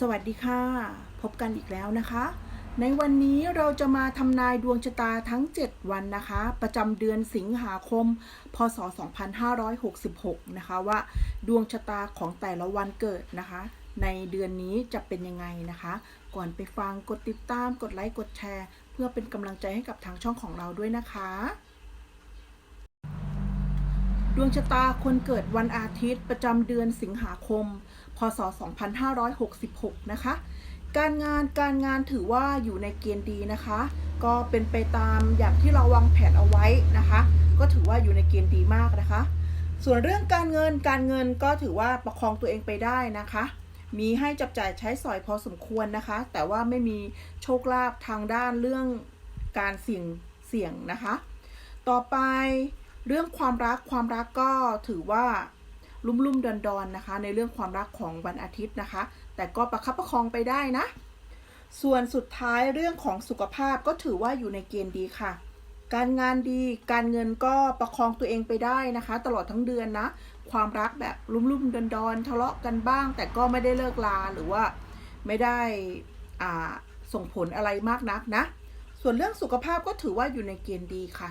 สวัสดีค่ะ พบกันอีกแล้วนะคะ ในวันนี้เราจะมาทำนายดวงชะตาทั้ง 7 วันนะคะ ประจำเดือนสิงหาคม พศ 2566 นะคะว่า ดวงชะตาของแต่ละวันเกิดนะคะ ในเดือนนี้จะเป็นยังไงนะคะ ก่อนไปฟังกดติดตามกดไลค์กดแชร์ เพื่อเป็นกำลังใจให้กับทางช่องของเราด้วยนะคะดวงชะตาคนเกิดวันอาทิตย์ประจำเดือนสิงหาคม พศ 2566 นะคะ การงานการงานถือว่าอยู่ในเกณฑ์ดีนะคะ ก็เป็นไปตามอย่างที่เราวางแผนเอาไว้นะคะ ก็ถือว่าอยู่ในเกณฑ์ดีมากนะคะ ส่วนเรื่องการเงินการเงินก็ถือว่าประคองตัวเองไปได้นะคะ มีให้จับจ่ายใช้สอยพอสมควรนะคะ แต่ว่าไม่มีโชคลาภทางด้านเรื่องการเสี่ยงเสี่ยงนะคะ ต่อไปเรื่องความรักความรักก็ถือว่า ลุ่มลุ่มดอนดอนๆนะคะ ในเรื่องความรักของวันอาทิตย์นะคะ แต่ก็ประคับประคองไปได้นะ ส่วนสุดท้ายเรื่องของสุขภาพก็ถือว่าอยู่ในเกณฑ์ดีค่ะ การงานดีการเงินก็ประคองตัวเองไปได้นะคะ ตลอดทั้งเดือนนะ ความรักแบบลุ่มลุ่มดอนดอนทะเลาะกันบ้าง แต่ก็ไม่ได้เลิกลาหรือว่าไม่ได้อ่าส่งผลอะไรมากนักนะ ส่วนเรื่องสุขภาพก็ถือว่าอยู่ในเกณฑ์ดีค่ะ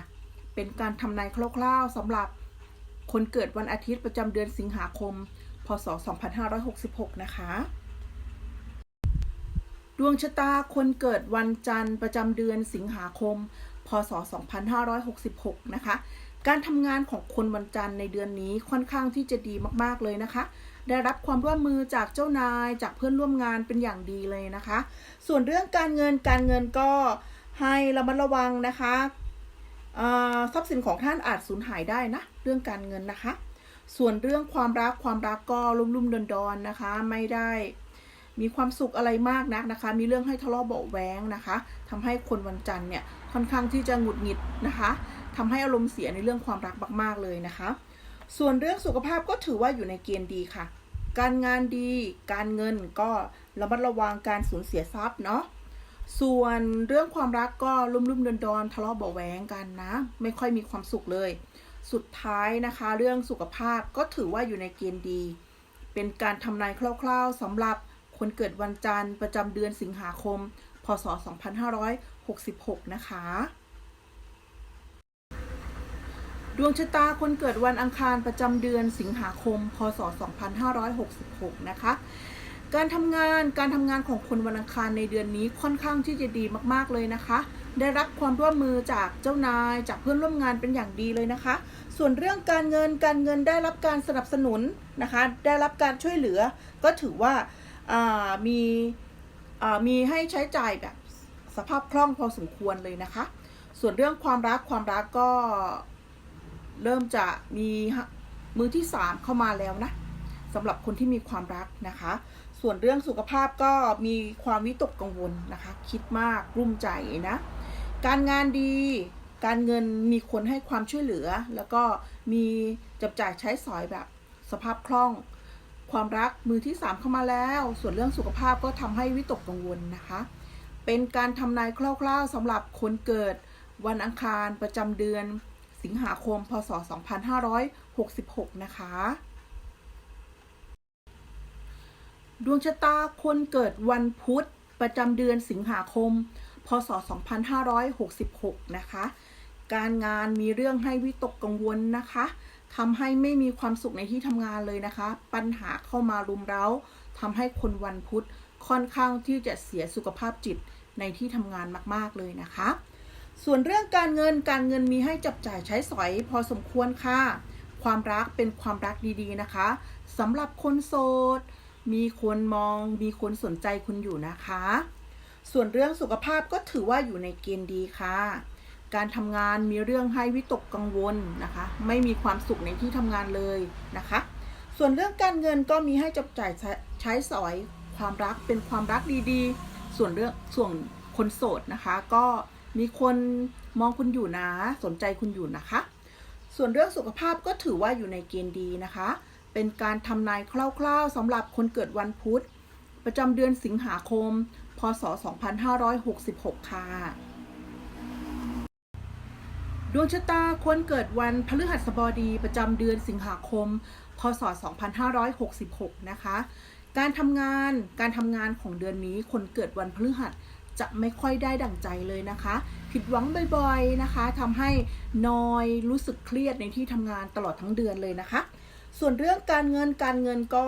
เป็นการทำนายคร่าวๆสำหรับ คนเกิดวันอาทิตย์ประจำเดือนสิงหาคม พศ 2566 นะคะ ดวงชะตาคนเกิดวันจันทร์ประจำเดือนสิงหาคม พศ 2566 นะคะ การทำงานของคนวันจันทร์ในเดือนนี้ค่อนข้างที่จะดีมากๆเลยนะคะได้รับความร่วมมือจากเจ้านายจากเพื่อนร่วมงานเป็นอย่างดีเลยนะคะ ส่วนเรื่องการเงินการเงินก็ให้ระมัดระวังนะคะ ทรัพย์สินของท่านอาจสูญหายได้นะ เรื่องการเงินนะคะ ส่วนเรื่องความรักความรักก็ลุ่มๆดอนๆนะคะ ไม่ได้มีความสุขอะไรมากนักนะคะ มีเรื่องให้ทะเลาะเบาะแว้งนะคะทำให้คนวันจันทร์เนี่ยค่อนข้างที่จะหงุดหงิดนะคะทำให้อารมณ์เสียในเรื่องความรักมากๆเลยนะคะ ส่วนเรื่องสุขภาพก็ถือว่าอยู่ในเกณฑ์ดีค่ะ การงานดี การเงินก็ระมัดระวังการสูญเสียทรัพย์เนาะ ส่วนเรื่องความรักก็ลุ่มๆดอนๆทะเลาะเบาะแว้งกันนะ ไม่ค่อยมีความสุขเลย สุดท้ายนะคะ เรื่องสุขภาพก็ถือว่าอยู่ในเกณฑ์ดี เป็นการทำนายคร่าว ๆสำหรับคนเกิดวันจันทร์ประจำเดือนสิงหาคม พศ 2566 นะคะ ดวงชะตาคนเกิดวันอังคารประจำเดือนสิงหาคม พศ 2566 นะคะ การทำงานการทำงานของคนวันอังคารในเดือนนี้ค่อนข้างที่จะดีมากๆเลยนะคะ ได้รับความร่วมมือจากเจ้านาย จากเพื่อนร่วมงานเป็นอย่างดีเลยนะคะ ส่วนเรื่องการเงินการเงินได้รับการสนับสนุนนะคะ ได้รับการช่วยเหลือ ก็ถือว่าามีมีให้ใช้จ่ายแบบสภาพคล่องพอสมควรเลยนะคะ ส่วนเรื่องความรักความรักก็เริ่มจะมีมือที่สามเข้ามาแล้วนะสำหรับคนที่มีความรักนะคะ ส่วนเรื่องสุขภาพก็มีความวิตกกังวลนะคะ คิดมากรุ่มใจนะ การงานดี การเงินมีคนให้ความช่วยเหลือ แล้วก็มีจับจ่ายใช้สอยแบบสภาพคล่อง ความรักมือที่ 3 เข้ามาแล้ว ส่วนเรื่องสุขภาพก็ทำให้วิตกกังวลนะคะ เป็นการทำนายคร่าวๆสำหรับคนเกิดวันอังคารประจำเดือน สิงหาคม พศ 2566 นะคะ ดวงชะตาคนเกิดวันพุธ ประจำเดือนสิงหาคม พศ 2566 นะคะ การงานมีเรื่องให้วิตกกังวลนะคะทำให้ไม่มีความสุขในที่ทำงานเลยนะคะ ปัญหาเข้ามารุมเร้าทำให้คนวันพุธค่อนข้างที่จะเสียสุขภาพจิตในที่ทำงานมาก ๆ เลยนะคะ ส่วนเรื่องการเงินการเงินมีให้จับจ่ายใช้สอยพอสมควรค่ะ ความรักเป็นความรักดีๆนะคะสำหรับคนโสด มีคนมอง มีคนสนใจคุณอยู่นะคะ ส่วนเรื่องสุขภาพก็ถือว่าอยู่ในเกณฑ์ดีค่ะ การทำงานมีเรื่องให้วิตกกังวลนะคะ ไม่มีความสุขในที่ทำงานเลยนะคะ ส่วนเรื่องการเงินก็มีให้จับจ่ายใช้ใช้สอยความรักเป็นความรักดีๆ ส่วนเรื่องส่วนคนโสดนะคะ ก็มีคนมองคุณอยู่นะ สนใจคุณอยู่นะคะ ส่วนเรื่องสุขภาพก็ถือว่าอยู่ในเกณฑ์ดีนะคะ เป็นการทำนายคร่าวๆสำหรับคนเกิดวันพุธ ประจำเดือนสิงหาคม พศ 2566 ค่ะ ดวงชะตาคนเกิดวันพฤหัสบดีประจำเดือนสิงหาคม พศ 2566 นะคะ การทำงาน การทำงานของเดือนนี้คนเกิดวันพฤหัสจะไม่ค่อยได้ดั่งใจเลยนะคะ ผิดหวังบ่อยๆนะคะทำให้นอยรู้สึกเครียดในที่ทำงานตลอดทั้งเดือนเลยนะคะ ส่วนเรื่องการเงินการเงินก็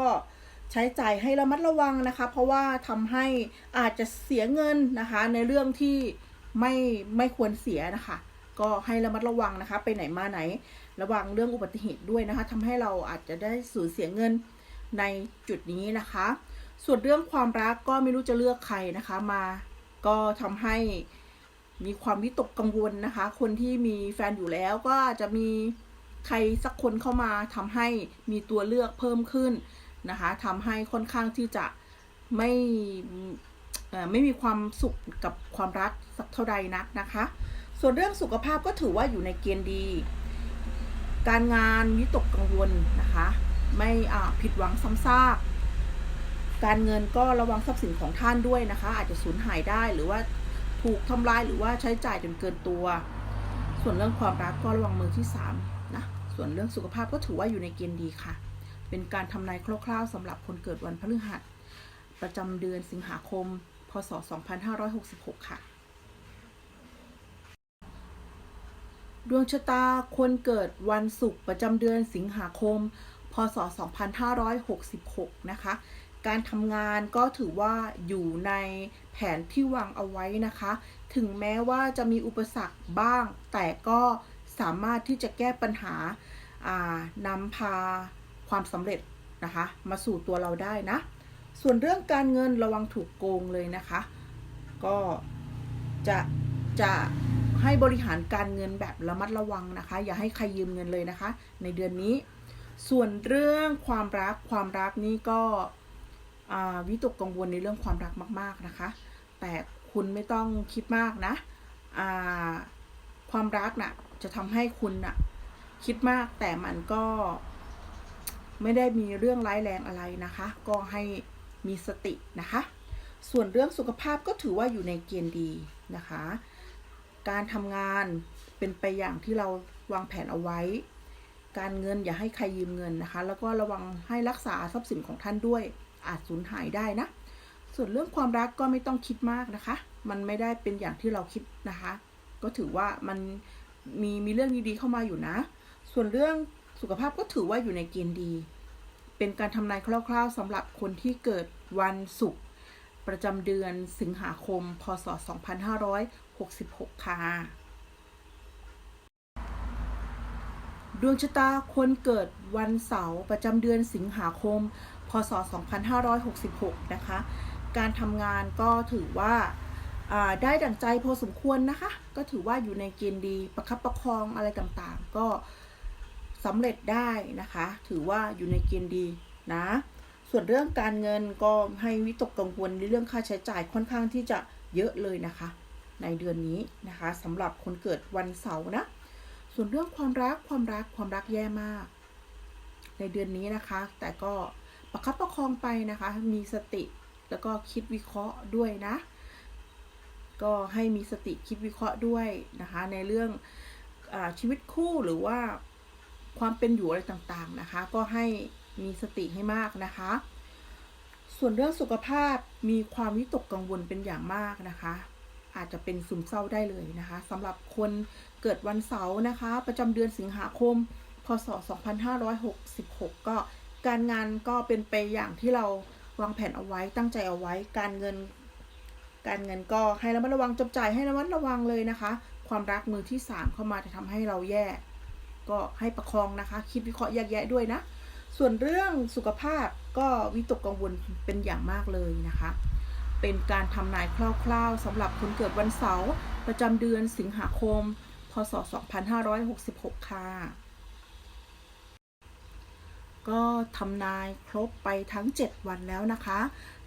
ใช้จ่ายให้ระมัดระวังนะคะ เพราะว่าทำให้อาจจะเสียเงินนะคะ ในเรื่องที่ไม่ไม่ควรเสียนะคะ ก็ให้ระมัดระวังนะคะ ไปไหนมาไหน ระวังเรื่องอุบัติเหตุด้วยนะคะทำให้เราอาจจะได้สูญเสียเงินในจุดนี้นะคะ ส่วนเรื่องความรักก็ไม่รู้จะเลือกใครนะคะมา ก็ทำให้มีความวิตกกังวลนะคะ คนที่มีแฟนอยู่แล้วก็อาจจะมี ใครสักคนเข้ามาทำให้มีตัวเลือกเพิ่มขึ้นนะคะทำให้ค่อนข้างที่จะไม่ไม่มีความสุขกับความรักสักเท่าใดนักนะคะ ส่วนเรื่องสุขภาพก็ถือว่าอยู่ในเกณฑ์ดี การงานวิตกกังวลนะคะ ไม่ผิดหวังซ้ำซากการเงินก็ระวังทรัพย์สินของท่านด้วยนะคะ อาจจะสูญหายได้หรือว่าถูกทำลายหรือว่าใช้จ่ายจนเกินตัว ส่วนเรื่องความรักก็ระวังมือที่สาม ส่วนเรื่องสุขภาพก็ถือว่าอยู่ในเกณฑ์ดีค่ะ เป็นการทำนายคร่าวๆสำหรับคนเกิดวันพฤหัส ประจำเดือนสิงหาคม พศ 2566 ค่ะ ดวงชะตาคนเกิดวันศุกร์ประจำเดือนสิงหาคม พศ 2566 นะคะการทำงานก็ถือว่าอยู่ในแผนที่วางเอาไว้นะคะ ถึงแม้ว่าจะมีอุปสรรคบ้าง แต่ก็ สามารถที่จะแก้ปัญหาานำพาความสำเร็จนะคะ มาสู่ตัวเราได้นะ ส่วนเรื่องการเงินระวังถูกโกงเลยนะคะ ก็จะจะให้บริหารการเงินแบบระมัดระวังนะคะ อย่าให้ใครยืมเงินเลยนะคะ ในเดือนนี้ ส่วนเรื่องความรักความรักนี่ก็วิตกกังวลในเรื่องความรักมาก ๆนะคะ แต่คุณไม่ต้องคิดมากนะความรักน่ะ จะทำให้คุณน่ะ คิดมากแต่มันก็ไม่ได้มีเรื่องร้ายแรงอะไรนะคะ ก็ให้มีสตินะคะ ส่วนเรื่องสุขภาพก็ถือว่าอยู่ในเกณฑ์ดีนะคะ การทำงานเป็นไปอย่างที่เราวางแผนเอาไว้ การเงินอย่าให้ใครยืมเงินนะคะ แล้วก็ระวังให้รักษาทรัพย์สินของท่านด้วย อาจสูญหายได้นะ ส่วนเรื่องความรักก็ไม่ต้องคิดมากนะคะ มันไม่ได้เป็นอย่างที่เราคิดนะคะ ก็ถือว่ามัน มีมีเรื่องดีๆเข้ามาอยู่นะ ส่วนเรื่องสุขภาพก็ถือว่าอยู่ในเกณฑ์ดี เป็นการทำนายคร่าวๆสำหรับคนที่เกิดวันศุกร์ประจำเดือนสิงหาคม พศ 2566 ค่ะ ดวงชะตาคนเกิดวันเสาร์ประจำเดือนสิงหาคม พศ 2566 นะคะ การทำงานก็ถือว่าอ่า ได้ดั่งใจพอสมควรนะคะ ก็ถือว่าอยู่ในเกณฑ์ดีประคับประคองอะไรต่างๆ ก็สำเร็จได้นะคะ ถือว่าอยู่ในเกณฑ์ดีนะ ส่วนเรื่องการเงินก็ให้วิตกกังวลในเรื่องค่าใช้จ่ายค่อนข้างที่จะเยอะเลยนะคะ ในเดือนนี้นะคะสำหรับคนเกิดวันเสาร์นะ ส่วนเรื่องความรักความรักความรักแย่มาก ในเดือนนี้นะคะ แต่ก็ประคับประคองไปนะคะ มีสติแล้วก็คิดวิเคราะห์ด้วยนะ ก็ให้มีสติคิดวิเคราะห์ด้วยนะคะ ในเรื่องอชีวิตคู่หรือว่าความเป็นอยู่อะไรต่างๆนะคะ ก็ให้มีสติให้มากนะคะ ส่วนเรื่องสุขภาพมีความวิตกกังวลเป็นอย่างมากนะคะ อาจจะเป็นซึมเศร้าได้เลยนะคะสำหรับคนเกิดวันเสาร์นะคะ ประจำเดือนสิงหาคม พศ 2566 ก็การงานก็เป็นไปอย่างที่เราวางแผนเอาไว้ตั้งใจเอาไว้การเงิน การเงินก็ให้ระมัดระวังจับจ่ายให้ระมัดระวังเลยนะคะ ความรักมือที่สามเข้ามาจะทำให้เราแย่ ก็ให้ประคองนะคะ คิดวิเคราะห์แยกแยะด้วยนะ ส่วนเรื่องสุขภาพก็วิตกกังวลเป็นอย่างมากเลยนะคะ เป็นการทำนายคร่าวๆสำหรับคนเกิดวันเสาร์ประจำเดือนสิงหาคม พศ 2566 ค่ะก็ทำนายครบไปทั้ง 7 วันแล้วนะคะ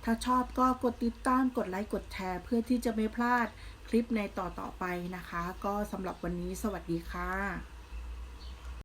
ถ้าชอบก็กดติดตามกดไลค์กดแชร์เพื่อที่จะไม่พลาดคลิปในต่อๆไปนะคะ ก็สำหรับวันนี้สวัสดีค่ะ